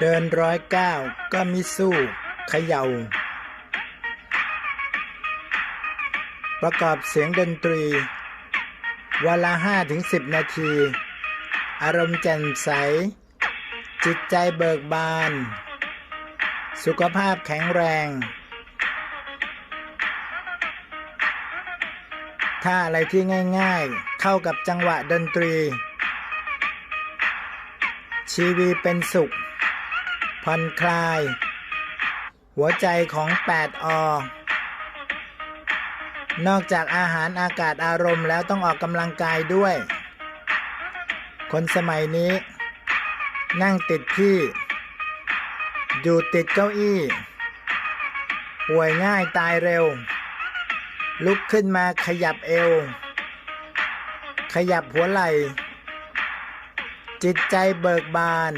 เดินร้อยเก้าก็มิสู้เขย่า ประกอบเสียงดนตรี วันละห้าถึงสิบนาที อารมณ์แจ่มใส จิตใจเบิกบาน สุขภาพแข็งแรง ถ้าอะไรที่ง่ายๆ เข้ากับจังหวะดนตรีชีวีเป็นสุข ผ่อนคลาย หัวใจของ 8 อ นอกจากอาหารอากาศอารมณ์แล้วต้องออกกำลังกายด้วย คนสมัยนี้ นั่งติดที่ อยู่ติดเก้าอี้ป่วยง่ายตายเร็ว ลุกขึ้นมาขยับเอว ขยับหัวไหล่ จิตใจเบิกบาน